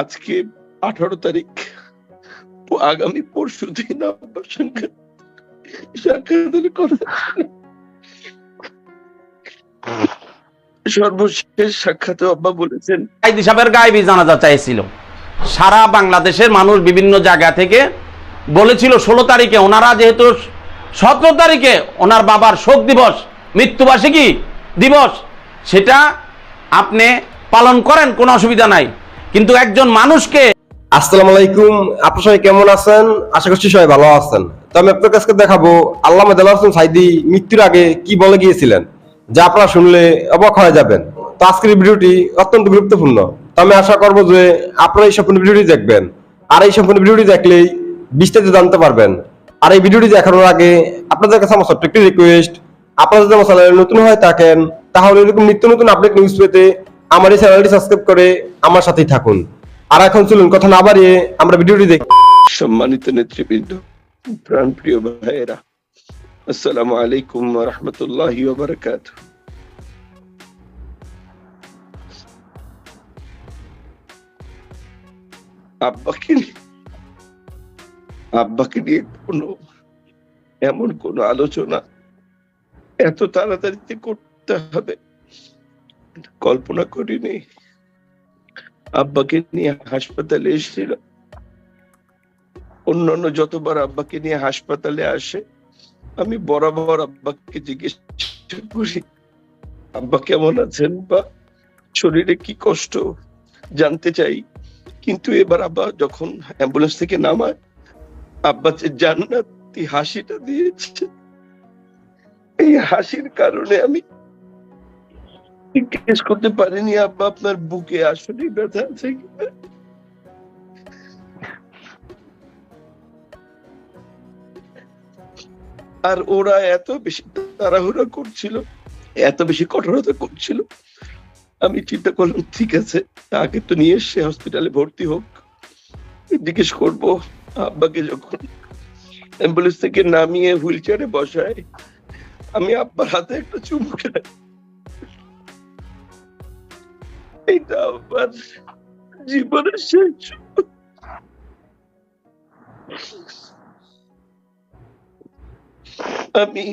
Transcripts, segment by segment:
আজকে আঠারো তারিখ। আগামী পরশু দিন কথা সর্বশেষ আব্বা বলেছেন সাহেবের জানাজা চাইছিল। সারা বাংলাদেশের মানুষ বিভিন্ন জায়গা থেকে বলেছিল, ষোলো তারিখে ওনারা যেহেতু সতেরো তারিখে ওনার বাবার শোক দিবস, মৃত্যুবার্ষিকী দিবস, সেটা আপনি পালন করেন, কোনো অসুবিধা নাই। কিন্তু একজন মানুষকে আসসালামু আলাইকুম আপনার সবাই কেমন আছেন? আশা করছি সবাই ভালো আছেন। তো আমি আপনার কাছে দেখাবো আল্লাহ হোসেন সাইদি মৃত্যুর আগে কি বলে গিয়েছিলেন, যা আপনারা শুনলে অবাক হয়ে যাবেন। তো আজকের ভিডিওটি অত্যন্ত গুরুত্বপূর্ণ। তো আমি আশা করব যে আপনারা এই সম্পূর্ণ ভিডিওটি দেখবেন। আর এই সম্পূর্ণ ভিডিওটি দেখলেই বিস্তারিত জানতে পারবেন। আর এই ভিডিওটি দেখানোর আগে আপনাদের কাছে আমার ছোট্ট একটি রিকোয়েস্ট আপনারা যদি আমার চ্যানেলে নতুন হয়ে থাকেন, তাহলে এরকম নিত্য নতুন আপডেট নিউজ পেতে আমার এই চ্যানেলটি সাবস্ক্রাইব করে আমার সাথেই থাকুন। আর এখন চলুন, কথা না বাড়িয়ে আমরা ভিডিওটি দেখি। সম্মানিত নেতৃবৃন্দ প্রাণ প্রিয় ভাইয়েরা, আসসালামু আলাইকুম রহমতুল্লাহ বারাকাত আব্বাকে আব্বাকে নিয়ে কোনো, এমন কোন আলোচনা এত তাড়াতাড়িতে করতে হবে। কল্পনা করিনি। আব্বাকে নিয়ে হাসপাতালে এসেছিল। অন্যান্য যতবার আব্বাকে নিয়ে হাসপাতালে আসে, আমি বরাবর আব্বাকে জিজ্ঞেস করি, আব্বা কেমন আছেন বা শরীরে কি কষ্ট? জানতে চাই। কিন্তু এবার আব্বা যখন অ্যাম্বুলেন্স থেকে নামায়, আব্বা যে জান্নাতি হাসিটা দিয়েছে, এই হাসির কারণে আমি জিজ্ঞেস করতে আব্বা আপনার বুকে আসলে ব্যথা আছে আর ওরা এত বেশি তাড়াহুড়া করছিল, এত বেশি কঠোরতা করছিল, আমি চিন্তা করলাম, ঠিক আছে, তাকে তো নিয়ে এসে হসপিটালে ভর্তি হোক। জিজ্ঞেস করব, আব্বাকে যখন অ্যাম্বুলেন্স থেকে নামিয়ে হুইল চেয়ারে বসায়, আমি আব্বার হাতে একটা চুমু খাই এইটা আমার জীবনের শেষ। আমি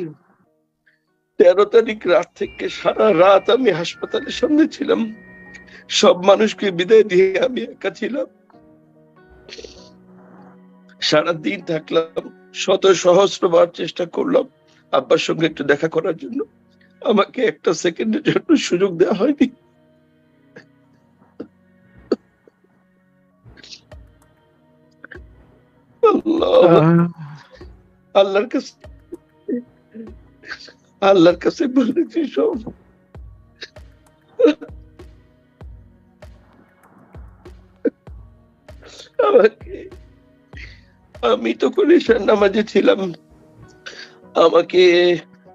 তেরো তারিখ রাত থেকে সারা রাত আমি হাসপাতালের সামনে ছিলাম। সব মানুষকে বিদায় দিয়ে আমি একা ছিলাম। সারা দিন থাকলাম, শত সহস্রবার চেষ্টা করলাম আব্বার সঙ্গে একটু দেখা করার জন্য। আমাকে একটা সেকেন্ডের জন্য সুযোগ দেওয়া হয়নি। আল্লাহর কাছে আল্লাহর কাছে বলেছি সব। আমাকে আমি তখন ঈশান নামাজে ছিলাম। আমাকে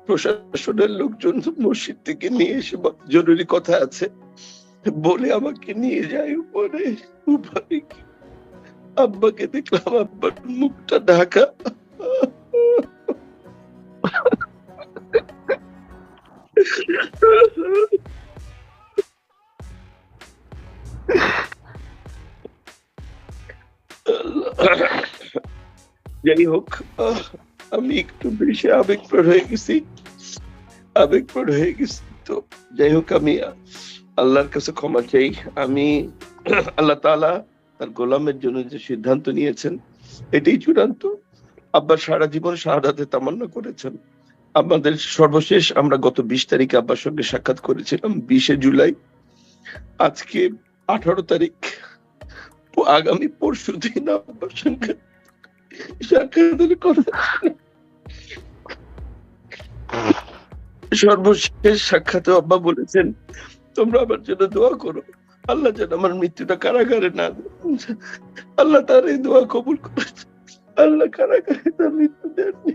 প্রশাসনের লোকজন মসজিদ থেকে নিয়ে এসে জরুরি কথা আছে। বলে আমাকে নিয়ে যায় উপরে। উপরে গিয়ে আব্বাকে দেখলাম আব্বার মুখটা ঢাকা যাই হোক আহ, আমি একটু বেশি আবেগপ্রণ হয়ে গেছি আবেগপ্রণ হয়ে গেছি তো যাই হোক আমি আহ, আল্লাহর কাছে ক্ষমা চাই আমি আল্লাহ তাআলা তার গোলামের জন্য যে সিদ্ধান্ত নিয়েছেন, এটাই চূড়ান্ত। আব্বা সারা জীবন শাহাদাতে তামান্না করেছেন। আমাদের সর্বশেষ আমরা গত বিশ তারিখে আব্বার সঙ্গে সাক্ষাৎ করেছিলাম, বিশে জুলাই। আজকে আঠারো তারিখ। আগামী পরশু দিন আব্বার সঙ্গে সাক্ষাতের কথা। সর্বশেষ সাক্ষাতে আব্বা বলেছেন, তোমরা আমার জন্য দোয়া করো। আল্লাহ যেন আমার মৃত্যুটা কারাগারে না দেয়। আল্লাহ তার এই দোয়া কবুল করেছে আল্লাহ কারাগারে তার মৃত্যু দেননি।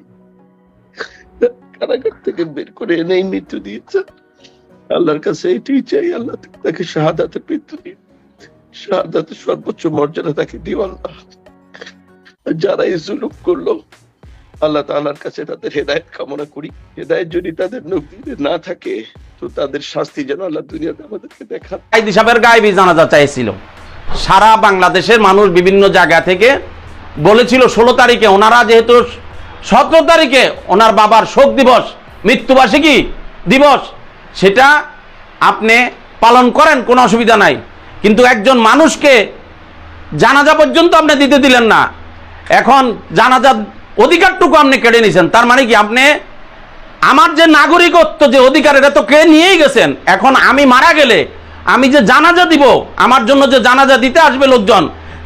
কারাগার থেকে বের করে এনেই মৃত্যু দিয়েছেন আল্লাহর কাছে এটাই চাই, আল্লাহ তাকে শাহাদাতের মৃত্যু দিন। শাহাদাতের সর্বোচ্চ মর্যাদা তাকে দিও আল্লাহ। যারা এই জুলুম করল, আল্লাহ তাআলার কাছে তাদের হেদায়েত কামনা করি। হেদায়েত যদি তাদের নবীতে না থাকে, তো তাদের শাস্তি যেন আল্লাহ দুনিয়াতে আমাদেরকে দেখান। সাহেবের গায়েবী জানাজা চাইছিল। সারা বাংলাদেশের মানুষ বিভিন্ন জায়গা থেকে বলেছিল, ষোলো তারিখে ওনারা যেহেতু সতেরো তারিখে ওনার বাবার শোক দিবস, মৃত্যুবার্ষিকী দিবস, সেটা আপনি পালন করেন, কোনো অসুবিধা নাই। কিন্তু একজন মানুষকে জানাজা পর্যন্ত আপনি দিতে দিলেন না। এখন জানাজার অধিকারটুকু আপনি কেড়ে নিয়েছেন। তার মানে কি, আপনি আমার যে নাগরিকত্ব যে অধিকার, এটা তো কে নিয়েই গেছেন? এখন আমি মারা গেলে আমি যে জানাজা দিব, আমার জন্য যে জানাজা দিতে আসবে লোকজন,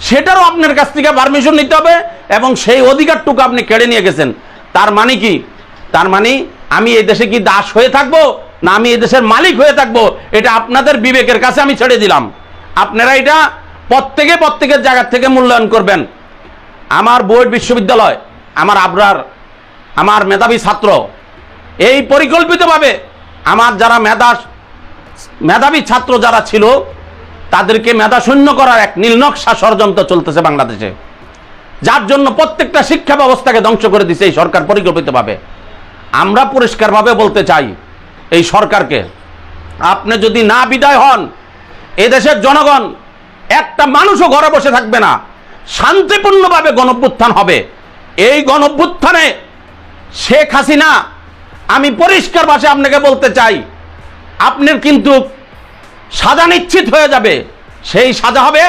সেটারও আপনার কাছ থেকে পারমিশন নিতে হবে এবং সেই অধিকারটুকু আপনি কেড়ে নিয়ে গেছেন। তার মানে কি? তার মানে আমি এই দেশে কি দাস হয়ে থাকব, না আমি দেশের মালিক হয়ে থাকব? এটা আপনাদের বিবেকের কাছে আমি ছেড়ে দিলাম। আপনারা এটা প্রত্যেকে প্রত্যেকের জায়গা থেকে মূল্যায়ন করবেন। আমার বোর্ড বিশ্ববিদ্যালয়, আমার আবরার, আমার মেধাবী ছাত্র, এই পরিকল্পিতভাবে আমার যারা মেধা মেধাবী ছাত্র যারা ছিল, তাদেরকে মেধা শূন্য করার এক নীলনকশা ষড়যন্ত্র চলতেছে বাংলাদেশে। যার জন্য প্রত্যেকটা শিক্ষা ব্যবস্থাকে ধ্বংস করে দিছে এই সরকার পরিকল্পিতভাবে। আমরা পরিষ্কারভাবে বলতে চাই, এই সরকারকে, আপনি যদি না বিদায় হন, এদেশের জনগণ একটা মানুষও ঘরে বসে থাকবে না, শান্তিপূর্ণভাবে গণভ্যুত্থান হবে। এই গণভ্যুত্থানে শেখ হাসিনা, আমি পরিষ্কার ভাষায় আপনাকে বলতে চাই আপনার কিন্তু সাজা নিশ্চিত হয়ে যাবে। সেই সাজা হবে,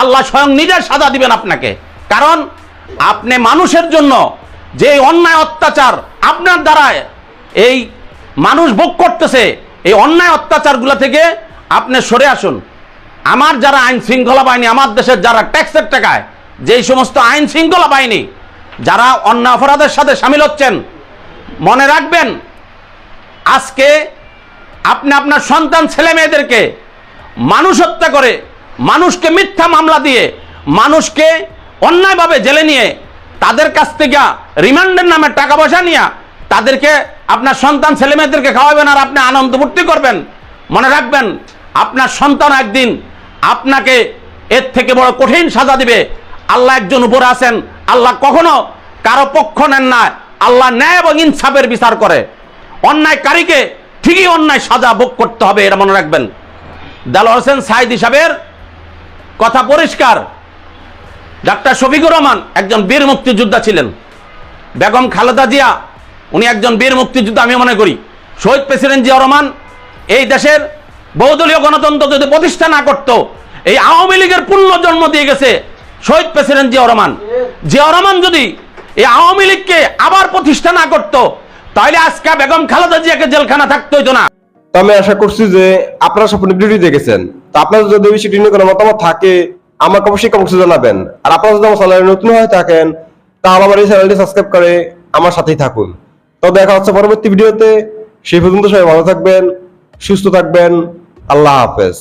আল্লাহ স্বয়ং নিজের সাজা দিবেন আপনাকে। কারণ আপনি মানুষের জন্য যে অন্যায় অত্যাচার আপনার দ্বারায় এই মানুষ ভোগ করতেছে, এই অন্যায় অত্যাচারগুলো থেকে আপনি সরে আসুন। আমার যারা আইন শৃঙ্খলা বাহিনী, আমার দেশের যারা ট্যাক্সের টাকায়, যেই সমস্ত আইন শৃঙ্খলা বাহিনী, যারা অন্যায় অপরাধের সাথে সামিল হচ্ছেন, মনে রাখবেন, আজকে আপনি আপনার সন্তান, ছেলে মেয়েদেরকে মানুষ হত্যা করে, মানুষকে মিথ্যা মামলা দিয়ে, মানুষকে অন্যায়ভাবে জেলে নিয়ে তাদের কাছ থেকে রিমান্ডের নামে টাকা পয়সা নিয়ে তাদেরকে আপনার সন্তান, ছেলে মেয়েদেরকে খাওয়াবেন আর আপনি আনন্দ ফুর্তি করবেন। মনে রাখবেন, আপনার সন্তান একদিন আপনাকে এর থেকে বড় কঠিন সাজা দিবে। আল্লাহ একজন উপরে আছেন, আল্লাহ কখনো কারও পক্ষ নেন না। আল্লাহ ন্যায় এবং ইনসাফের বিচার করে। অন্যায়কারীকে ঠিকই অন্যায় সাজা ভোগ করতে হবে, এটা মনে রাখবেন। দাল হোসেন সাইদ হিসাবের কথা পরিষ্কার। ডাক্তার শফিকুর রহমান একজন বীর মুক্তিযোদ্ধা ছিলেন। বেগম খালেদা জিয়া, উনি একজন বীর মুক্তিযোদ্ধা, আমি মনে করি। শহীদ প্রেসিডেন্ট জিয়া রহমান এই দেশের বহুদলীয় গণতন্ত্র যদি প্রতিষ্ঠা না করতো, এই আওয়ামী লীগের পূর্ণ জন্ম দিয়ে গেছে শহীদ প্রেসিডেন্ট জিয়া রহমান। জিয়া রহমান যদি এই আওয়ামী লীগকে আবার প্রতিষ্ঠা না করতো তাহলে আজকে বেগম খালেদা জিয়াকে জেলখানা থাকতে হইতো না। আমি আশা করছি যে আপনারা সম্পূর্ণ ভিডিও দেখেছেন তো আপনাদের যদি এই বিষয়টি নিয়ে কোনো মতামত থাকে, আমাকে অবশ্যই কমেন্টে জানাবেন। আর আপনারা যদি আমার চ্যানেলে নতুন হয়ে থাকেন, তাহলে আমার এই চ্যানেলটি সাবস্ক্রাইব করে আমার সাথেই থাকুন। তো দেখা হচ্ছে পরবর্তী ভিডিওতে সেই পর্যন্ত সবাই ভালো থাকবেন, সুস্থ থাকবেন। আল্লাহ হাফেজ।